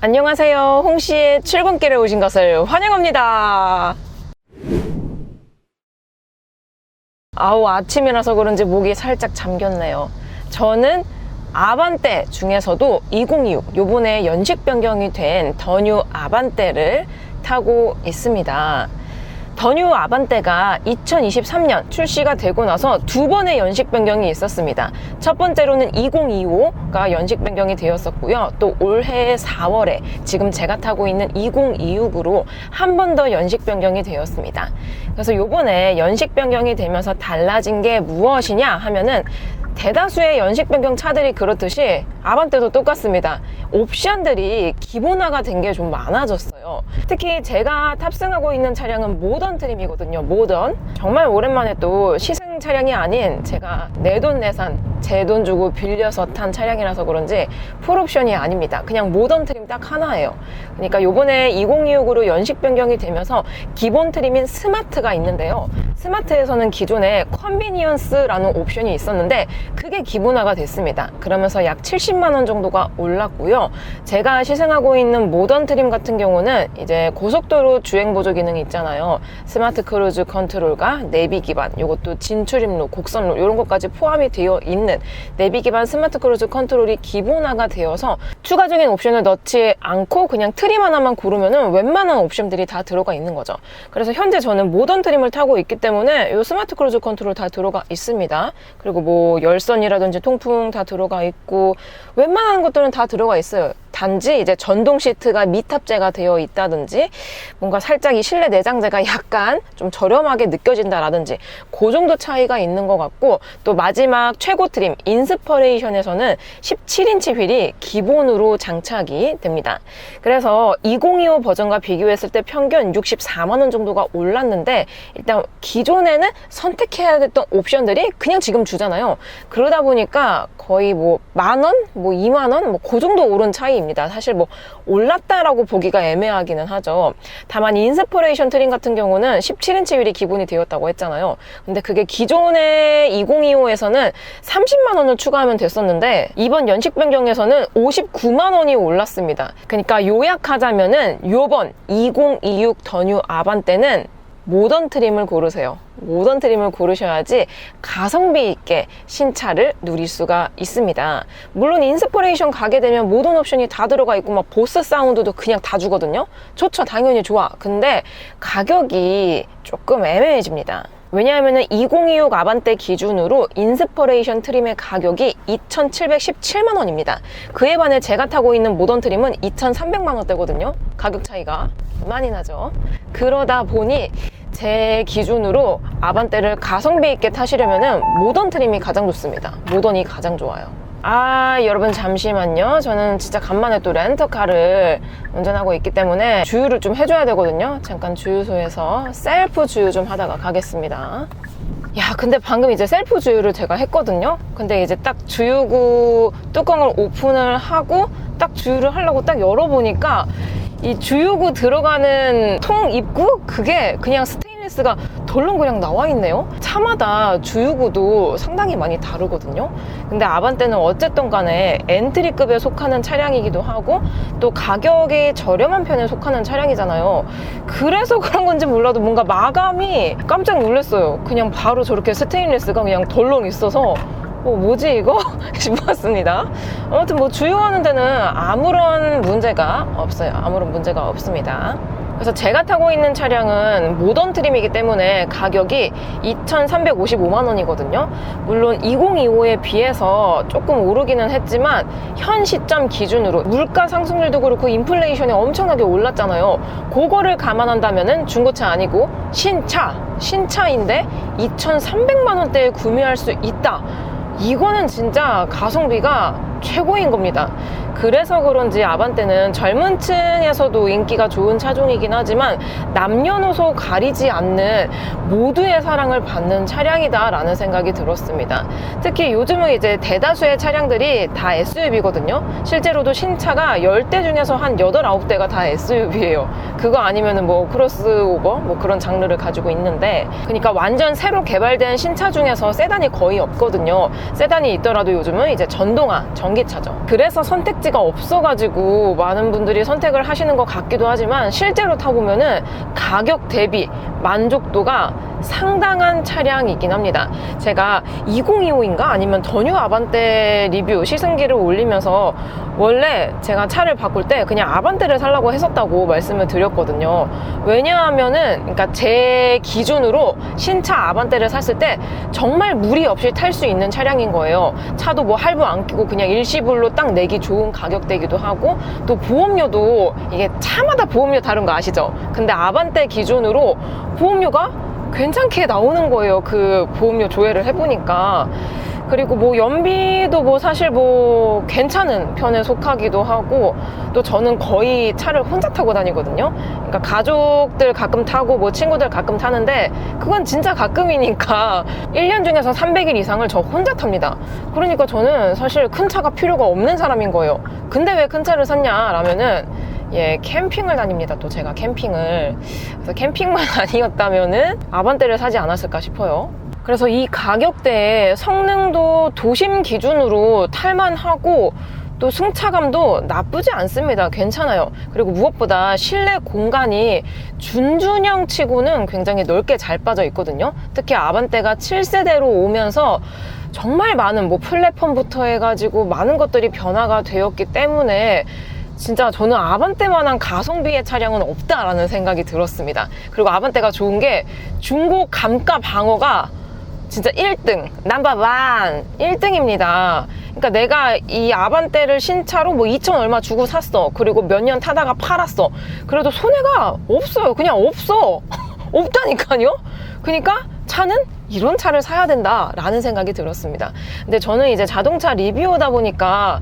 안녕하세요. 홍씨의 출근길에 오신 것을 환영합니다. 아우, 아침이라서 그런지 목이 살짝 잠겼네요. 저는 아반떼 중에서도 2026, 요번에 연식 변경이 된 더뉴 아반떼를 타고 있습니다. 더 뉴 아반떼가 2023년 출시가 되고 나서 두 번의 연식 변경이 있었습니다. 첫 번째로는 2025가 연식 변경이 되었었고요. 또 올해 4월에 지금 제가 타고 있는 2026으로 한 번 더 연식 변경이 되었습니다. 그래서 요번에 연식 변경이 되면서 달라진 게 무엇이냐 하면은 대다수의 연식 변경 차들이 그렇듯이 아반떼도 똑같습니다. 옵션들이 기본화가 된 게 좀 많아졌어요. 특히 제가 탑승하고 있는 차량은 모던 트림이거든요. 모던. 정말 오랜만에 또 시승 차량이 아닌 제가 내 돈 내산 제 돈 주고 빌려서 탄 차량이라서 그런지 풀옵션이 아닙니다. 그냥 모던 트림 딱 하나예요. 그러니까 요번에 2026으로 연식 변경이 되면서 기본 트림인 스마트가 있는데요. 스마트에서는 기존에 컨비니언스라는 옵션이 있었는데 그게 기본화가 됐습니다. 그러면서 약 70만 원 정도가 올랐고요. 제가 시승하고 있는 모던 트림 같은 경우는 이제 고속도로 주행 보조 기능이 있잖아요. 스마트 크루즈 컨트롤과 내비 기반, 이것도 진 출입로, 곡선로 이런 것까지 포함이 되어 있는 내비 기반 스마트 크루즈 컨트롤이 기본화가 되어서 추가적인 옵션을 넣지 않고 그냥 트림 하나만 고르면은 웬만한 옵션들이 다 들어가 있는 거죠. 그래서 현재 저는 모던 트림을 타고 있기 때문에 이 스마트 크루즈 컨트롤 다 들어가 있습니다. 그리고 뭐 열선이라든지 통풍 다 들어가 있고 웬만한 것들은 다 들어가 있어요. 단지 이제 전동 시트가 미탑재가 되어 있다든지 뭔가 살짝 이 실내 내장재가 약간 좀 저렴하게 느껴진다라든지 그 정도 차이 가 있는 것 같고 또 마지막 최고 트림 인스퍼레이션에서는 17인치 휠이 기본으로 장착이 됩니다. 그래서 2025 버전과 비교했을 때 평균 64만 원 정도가 올랐는데 일단 기존에는 선택해야 됐던 옵션들이 그냥 지금 주잖아요. 그러다 보니까 거의 뭐 만 원, 뭐 2만 원, 뭐 그 정도 오른 차이입니다. 사실 뭐 올랐다라고 보기가 애매하기는 하죠. 다만 인스퍼레이션 트림 같은 경우는 17인치 휠이 기본이 되었다고 했잖아요. 근데 그게 기존의 2025에서는 30만 원을 추가하면 됐었는데 이번 연식 변경에서는 59만 원이 올랐습니다. 그러니까 요약하자면은 요번 2026 더뉴 아반떼는 모던 트림을 고르세요. 모던 트림을 고르셔야지 가성비 있게 신차를 누릴 수가 있습니다. 물론 인스퍼레이션 가게 되면 모던 옵션이 다 들어가 있고 막 보스 사운드도 그냥 다 주거든요. 좋죠. 당연히 좋아. 근데 가격이 조금 애매해집니다. 왜냐하면 2026 아반떼 기준으로 인스퍼레이션 트림의 가격이 2,717만 원입니다. 그에 반해 제가 타고 있는 모던 트림은 2,300만 원대거든요. 가격 차이가 많이 나죠. 그러다 보니 제 기준으로 아반떼를 가성비 있게 타시려면 모던 트림이 가장 좋습니다. 모던이 가장 좋아요. 아 여러분 잠시만요 저는 진짜 간만에 또 렌터카를 운전하고 있기 때문에 주유를 좀 해줘야 되거든요 잠깐 주유소에서 셀프 주유 좀 하다가 가겠습니다 야 근데 방금 이제 셀프 주유를 제가 했거든요 근데 이제 딱 주유구 뚜껑을 오픈을 하고 딱 주유를 하려고 딱 열어보니까 이 주유구 들어가는 통 입구? 그게 그냥 스테인리스가 덜렁 그냥 나와 있네요. 차마다 주유구도 상당히 많이 다르거든요. 근데 아반떼는 어쨌든 간에 엔트리급에 속하는 차량이기도 하고 또 가격이 저렴한 편에 속하는 차량이잖아요. 그래서 그런 건지 몰라도 뭔가 마감이 깜짝 놀랐어요. 그냥 바로 저렇게 스테인리스가 그냥 덜렁 있어서 어, 뭐지 이거? 싶었습니다. 아무튼 뭐 주유하는 데는 아무런 문제가 없어요. 아무런 문제가 없습니다. 그래서 제가 타고 있는 차량은 모던 트림이기 때문에 가격이 2,355만 원이거든요. 물론 2025에 비해서 조금 오르기는 했지만 현 시점 기준으로 물가 상승률도 그렇고 인플레이션이 엄청나게 올랐잖아요. 그거를 감안한다면은 중고차 아니고 신차, 신차인데 2,300만 원대에 구매할 수 있다. 이거는 진짜 가성비가 최고인 겁니다. 그래서 그런지 아반떼는 젊은 층에서도 인기가 좋은 차종이긴 하지만 남녀노소 가리지 않는 모두의 사랑을 받는 차량이다라는 생각이 들었습니다. 특히 요즘은 이제 대다수의 차량들이 다 SUV거든요. 실제로도 신차가 10대 중에서 한 8, 9대가 다 SUV예요. 그거 아니면은 뭐 크로스오버 뭐 그런 장르를 가지고 있는데 그러니까 완전 새로 개발된 신차 중에서 세단이 거의 없거든요. 세단이 있더라도 요즘은 이제 전동화, 전기차죠. 그래서 선택지 마일리지가 없어가지고 많은 분들이 선택을 하시는 것 같기도 하지만 실제로 타보면은 가격 대비 만족도가 상당한 차량이긴 합니다. 제가 2025인가 아니면 더 뉴 아반떼 리뷰 시승기를 올리면서 원래 제가 차를 바꿀 때 그냥 아반떼를 살라고 했었다고 말씀을 드렸거든요. 왜냐하면은 그러니까 제 기준으로 신차 아반떼를 샀을 때 정말 무리 없이 탈 수 있는 차량인 거예요. 차도 뭐 할부 안 끼고 그냥 일시불로 딱 내기 좋은 가격대기도 하고 또 보험료도 이게 차마다 보험료 다른 거 아시죠? 근데 아반떼 기준으로 보험료가 괜찮게 나오는 거예요. 그 보험료 조회를 해보니까. 그리고 뭐 연비도 뭐 사실 뭐 괜찮은 편에 속하기도 하고 또 저는 거의 차를 혼자 타고 다니거든요. 그러니까 가족들 가끔 타고 뭐 친구들 가끔 타는데 그건 진짜 가끔이니까 1년 중에서 300일 이상을 저 혼자 탑니다. 그러니까 저는 사실 큰 차가 필요가 없는 사람인 거예요. 근데 왜 큰 차를 샀냐 라면은 예, 캠핑을 다닙니다. 또 제가 캠핑을. 그래서 캠핑만 아니었다면은 아반떼를 사지 않았을까 싶어요. 그래서 이 가격대에 성능도 도심 기준으로 탈만하고 또 승차감도 나쁘지 않습니다. 괜찮아요. 그리고 무엇보다 실내 공간이 준준형 치고는 굉장히 넓게 잘 빠져 있거든요. 특히 아반떼가 7세대로 오면서 정말 많은 뭐 플랫폼부터 해가지고 많은 것들이 변화가 되었기 때문에 진짜 저는 아반떼만한 가성비의 차량은 없다라는 생각이 들었습니다. 그리고 아반떼가 좋은 게 중고 감가 방어가 진짜 1등, 넘버원 1등입니다. 그러니까 내가 이 아반떼를 신차로 뭐 2천 얼마 주고 샀어. 그리고 몇 년 타다가 팔았어. 그래도 손해가 없어요. 그냥 없어. 없다니까요? 그러니까 차는 이런 차를 사야 된다라는 생각이 들었습니다. 근데 저는 이제 자동차 리뷰어다 보니까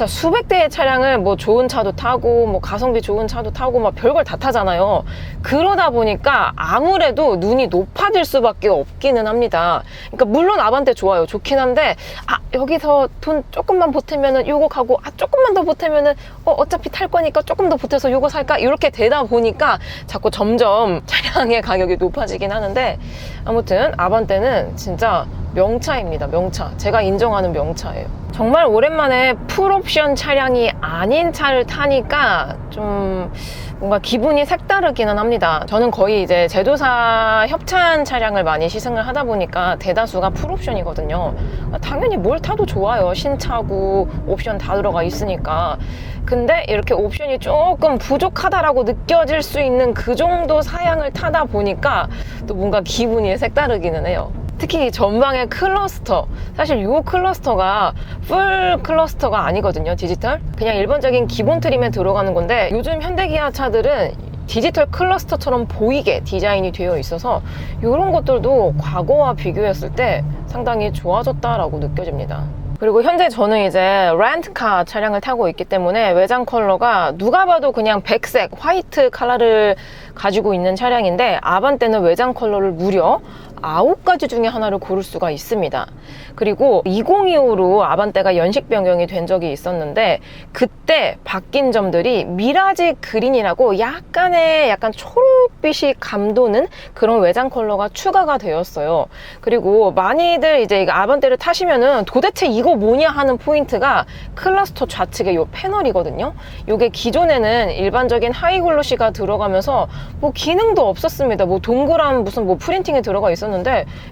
자, 수백 대의 차량을 뭐 좋은 차도 타고 뭐 가성비 좋은 차도 타고 막 별걸 다 타잖아요. 그러다 보니까 아무래도 눈이 높아질 수밖에 없기는 합니다. 그러니까 물론 아반떼 좋아요. 좋긴 한데 아 여기서 돈 조금만 보태면은 요거 가고 아 조금만 더 보태면은 어 어차피 탈 거니까 조금 더 보태서 요거 살까 이렇게 되다 보니까 자꾸 점점 차량의 가격이 높아지긴 하는데 아무튼 아반떼는 진짜 명차입니다. 명차. 제가 인정하는 명차예요. 정말 오랜만에 풀옵션 차량이 아닌 차를 타니까 좀 뭔가 기분이 색다르기는 합니다. 저는 거의 이제 제조사 협찬 차량을 많이 시승을 하다 보니까 대다수가 풀옵션이거든요. 당연히 뭘 타도 좋아요. 신차고 옵션 다 들어가 있으니까. 근데 이렇게 옵션이 조금 부족하다라고 느껴질 수 있는 그 정도 사양을 타다 보니까 또 뭔가 기분이 색다르기는 해요. 특히 전방의 클러스터 사실 이 클러스터가 풀 클러스터가 아니거든요 디지털 그냥 일반적인 기본 트림에 들어가는 건데 요즘 현대기아 차들은 디지털 클러스터처럼 보이게 디자인이 되어 있어서 이런 것들도 과거와 비교했을 때 상당히 좋아졌다라고 느껴집니다. 그리고 현재 저는 이제 렌트카 차량을 타고 있기 때문에 외장 컬러가 누가 봐도 그냥 백색, 화이트 컬러를 가지고 있는 차량인데 아반떼는 외장 컬러를 무려 아홉 가지 중에 하나를 고를 수가 있습니다. 그리고 2025로 아반떼가 연식 변경이 된 적이 있었는데 그때 바뀐 점들이 미라지 그린이라고 약간의 약간 초록빛이 감도는 그런 외장 컬러가 추가가 되었어요. 그리고 많이들 이제 아반떼를 타시면은 도대체 이거 뭐냐 하는 포인트가 클러스터 좌측의 이 패널이거든요. 이게 기존에는 일반적인 하이글로시가 들어가면서 뭐 기능도 없었습니다. 뭐 동그란 무슨 뭐 프린팅이 들어가 있었는데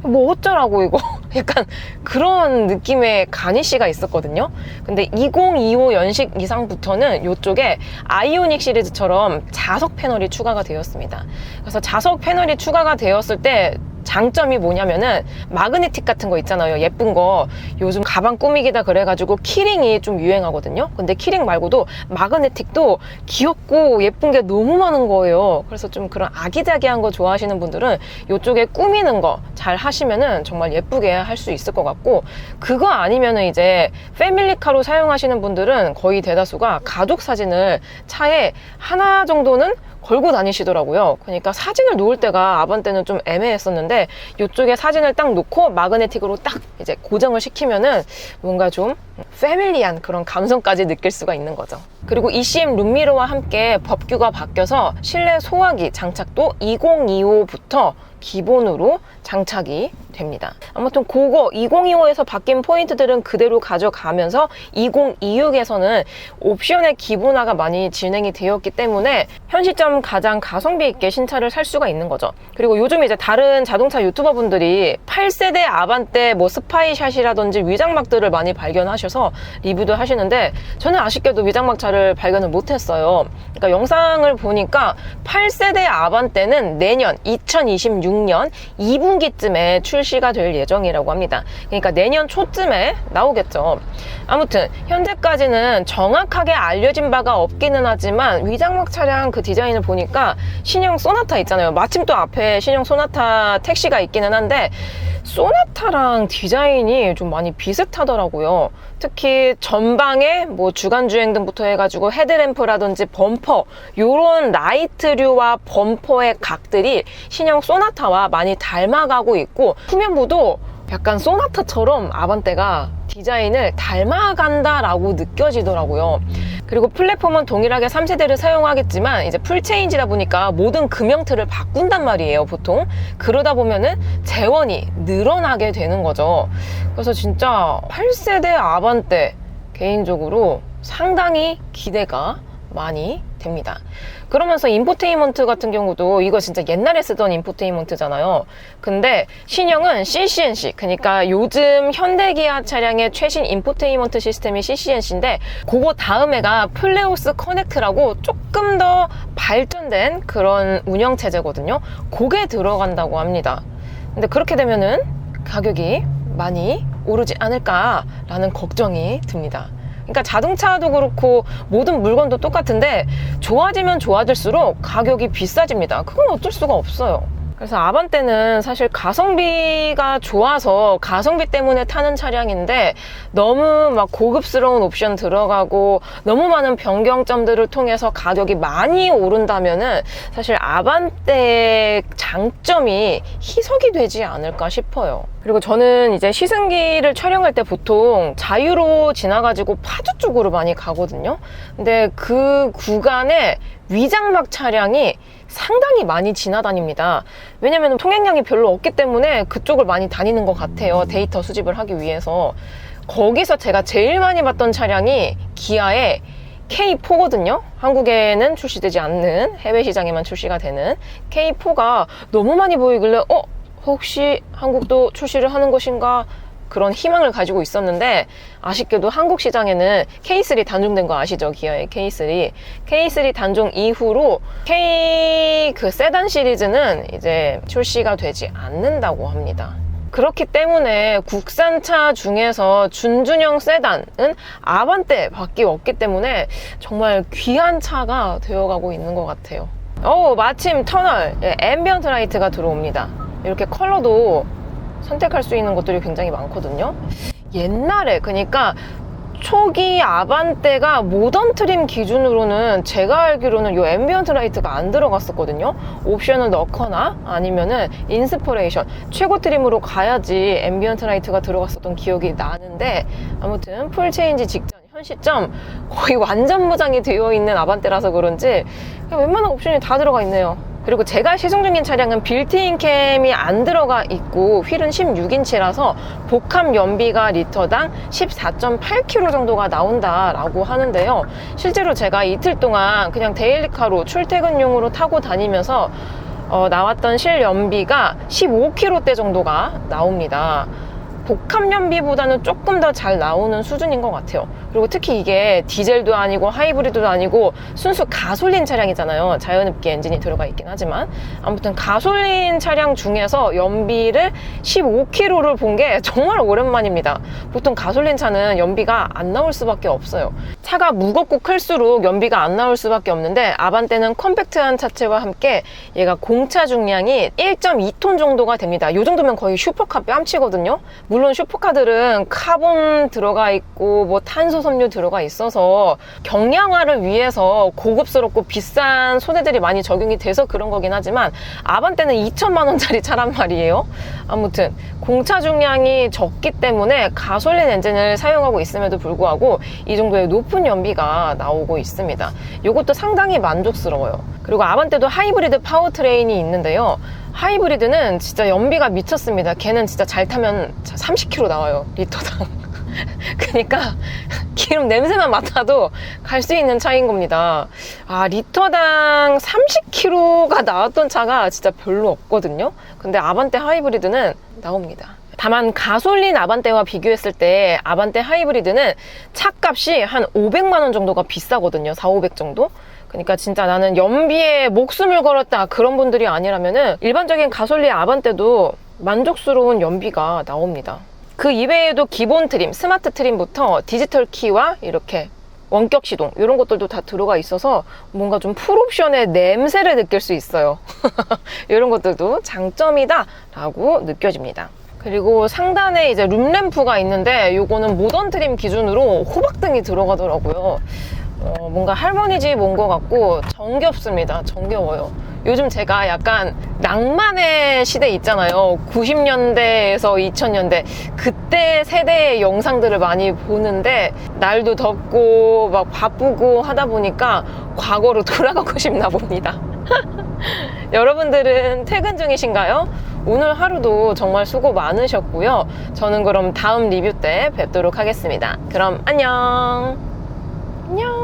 뭐 어쩌라고 이거 약간 그런 느낌의 가니쉬가 있었거든요. 근데 2025 연식 이상부터는 이쪽에 아이오닉 시리즈처럼 자석 패널이 추가가 되었습니다. 그래서 자석 패널이 추가가 되었을 때 장점이 뭐냐면은 마그네틱 같은 거 있잖아요. 예쁜 거. 요즘 가방 꾸미기다 그래가지고 키링이 좀 유행하거든요. 근데 키링 말고도 마그네틱도 귀엽고 예쁜 게 너무 많은 거예요. 그래서 좀 그런 아기자기한 거 좋아하시는 분들은 이쪽에 꾸미는 거 잘 하시면은 정말 예쁘게 할 수 있을 것 같고 그거 아니면은 이제 패밀리카로 사용하시는 분들은 거의 대다수가 가족 사진을 차에 하나 정도는 걸고 다니시더라고요. 그러니까 사진을 놓을 때가 아반떼는 좀 애매했었는데 이쪽에 사진을 딱 놓고 마그네틱으로 딱 이제 고정을 시키면은 뭔가 좀 패밀리한 그런 감성까지 느낄 수가 있는 거죠. 그리고 ECM 룸미러와 함께 법규가 바뀌어서 실내 소화기 장착도 2025부터 기본으로 장착이 됩니다. 아무튼 그거 2025에서 바뀐 포인트들은 그대로 가져가면서 2026에서는 옵션의 기본화가 많이 진행이 되었기 때문에 현 시점 가장 가성비 있게 신차를 살 수가 있는 거죠. 그리고 요즘 이제 다른 자동차 유튜버 분들이 8세대 아반떼 뭐 스파이샷이라든지 위장막들을 많이 발견하셔서 리뷰도 하시는데 저는 아쉽게도 위장막차를 발견을 못했어요. 그러니까 영상을 보니까 8세대 아반떼는 내년 2026년 2분기쯤에 출시 가 될 예정이라고 합니다. 그러니까 내년 초쯤에 나오겠죠. 아무튼 현재까지는 정확하게 알려진 바가 없기는 하지만 위장막 차량 그 디자인을 보니까 신형 소나타 있잖아요. 마침 또 앞에 신형 소나타 택시가 있기는 한데 소나타랑 디자인이 좀 많이 비슷하더라고요. 특히 전방에 뭐 주간 주행 등부터 해가지고 헤드램프라든지 범퍼 요런 라이트류와 범퍼의 각들이 신형 소나타와 많이 닮아가고 있고 후면부도 약간 소나타처럼 아반떼가 디자인을 닮아간다라고 느껴지더라고요. 그리고 플랫폼은 동일하게 3세대를 사용하겠지만 이제 풀체인지다 보니까 모든 금형틀을 바꾼단 말이에요, 보통. 그러다 보면은 재원이 늘어나게 되는 거죠. 그래서 진짜 8세대 아반떼 개인적으로 상당히 기대가 많이 됩니다. 그러면서 인포테인먼트 같은 경우도 이거 진짜 옛날에 쓰던 인포테인먼트잖아요. 근데 신형은 CCNC, 그러니까 요즘 현대기아 차량의 최신 인포테인먼트 시스템이 CCNC인데 그거 다음에가 플레오스 커넥트라고 조금 더 발전된 그런 운영 체제거든요. 그게 들어간다고 합니다. 근데 그렇게 되면은 가격이 많이 오르지 않을까라는 걱정이 듭니다. 그러니까 자동차도 그렇고 모든 물건도 똑같은데 좋아지면 좋아질수록 가격이 비싸집니다. 그건 어쩔 수가 없어요. 그래서 아반떼는 사실 가성비가 좋아서 가성비 때문에 타는 차량인데 너무 막 고급스러운 옵션 들어가고 너무 많은 변경점들을 통해서 가격이 많이 오른다면은 사실 아반떼의 장점이 희석이 되지 않을까 싶어요. 그리고 저는 이제 시승기를 촬영할 때 보통 자유로 지나가지고 파주 쪽으로 많이 가거든요. 근데 그 구간에 위장막 차량이 상당히 많이 지나다닙니다. 왜냐면 통행량이 별로 없기 때문에 그쪽을 많이 다니는 것 같아요. 데이터 수집을 하기 위해서. 거기서 제가 제일 많이 봤던 차량이 기아의 K4거든요. 한국에는 출시되지 않는 해외 시장에만 출시가 되는 K4가 너무 많이 보이길래 어 혹시 한국도 출시를 하는 것인가 그런 희망을 가지고 있었는데 아쉽게도 한국 시장에는 K3 단종된 거 아시죠? 기아의 K3. K3 단종 이후로 K 그 세단 시리즈는 이제 출시가 되지 않는다고 합니다. 그렇기 때문에 국산차 중에서 준준형 세단은 아반떼밖에 없기 때문에 정말 귀한 차가 되어가고 있는 것 같아요. 오 마침 터널 예, 앰비언트 라이트가 들어옵니다. 이렇게 컬러도 선택할 수 있는 것들이 굉장히 많거든요. 옛날에 그러니까 초기 아반떼가 모던 트림 기준으로는 제가 알기로는 이 앰비언트 라이트가 안 들어갔었거든요. 옵션을 넣거나 아니면은 인스퍼레이션 최고 트림으로 가야지 앰비언트 라이트가 들어갔었던 기억이 나는데 아무튼 풀 체인지 직전 현 시점 거의 완전 무장이 되어 있는 아반떼라서 그런지 웬만한 옵션이 다 들어가 있네요. 그리고 제가 시승 중인 차량은 빌트인 캠이 안 들어가 있고 휠은 16인치라서 복합 연비가 리터당 14.8km 정도가 나온다라고 하는데요. 실제로 제가 이틀 동안 그냥 데일리카로 출퇴근용으로 타고 다니면서 어, 나왔던 실연비가 15km대 정도가 나옵니다. 복합 연비보다는 조금 더 잘 나오는 수준인 것 같아요. 그리고 특히 이게 디젤도 아니고 하이브리드도 아니고 순수 가솔린 차량이잖아요. 자연흡기 엔진이 들어가 있긴 하지만 아무튼 가솔린 차량 중에서 연비를 15km를 본 게 정말 오랜만입니다. 보통 가솔린 차는 연비가 안 나올 수밖에 없어요. 차가 무겁고 클수록 연비가 안 나올 수밖에 없는데 아반떼는 컴팩트한 차체와 함께 얘가 공차 중량이 1.2톤 정도가 됩니다. 이 정도면 거의 슈퍼카 뺨치거든요. 물론 슈퍼카들은 카본 들어가 있고 뭐 탄소 섬유 들어가 있어서 경량화를 위해서 고급스럽고 비싼 소재들이 많이 적용이 돼서 그런 거긴 하지만 아반떼는 2천만 원짜리 차란 말이에요. 아무튼 공차 중량이 적기 때문에 가솔린 엔진을 사용하고 있음에도 불구하고 이 정도의 높은 예쁜 연비가 나오고 있습니다. 이것도 상당히 만족스러워요. 그리고 아반떼도 하이브리드 파워트레인이 있는데요. 하이브리드는 진짜 연비가 미쳤습니다. 걔는 진짜 잘 타면 30km 나와요. 리터당. 그러니까 기름 냄새만 맡아도 갈 수 있는 차인 겁니다. 아, 리터당 30km가 나왔던 차가 진짜 별로 없거든요. 근데 아반떼 하이브리드는 나옵니다. 다만 가솔린 아반떼와 비교했을 때 아반떼 하이브리드는 차값이 한 500만 원 정도가 비싸거든요. 4, 500 정도. 그러니까 진짜 나는 연비에 목숨을 걸었다 그런 분들이 아니라면은 일반적인 가솔린 아반떼도 만족스러운 연비가 나옵니다. 그 이외에도 기본 트림, 스마트 트림부터 디지털 키와 이렇게 원격 시동 이런 것들도 다 들어가 있어서 뭔가 좀 풀옵션의 냄새를 느낄 수 있어요. 이런 것들도 장점이다라고 느껴집니다. 그리고 상단에 이제 룸램프가 있는데 요거는 모던 트림 기준으로 호박등이 들어가더라고요. 어, 뭔가 할머니 집온것 같고 정겹습니다. 정겨워요. 요즘 제가 약간 낭만의 시대 있잖아요. 90년대에서 2000년대. 그때 세대의 영상들을 많이 보는데, 날도 덥고, 막 바쁘고 하다 보니까 과거로 돌아가고 싶나 봅니다. 여러분들은 퇴근 중이신가요? 오늘 하루도 정말 수고 많으셨고요. 저는 그럼 다음 리뷰 때 뵙도록 하겠습니다. 그럼 안녕! 안녕!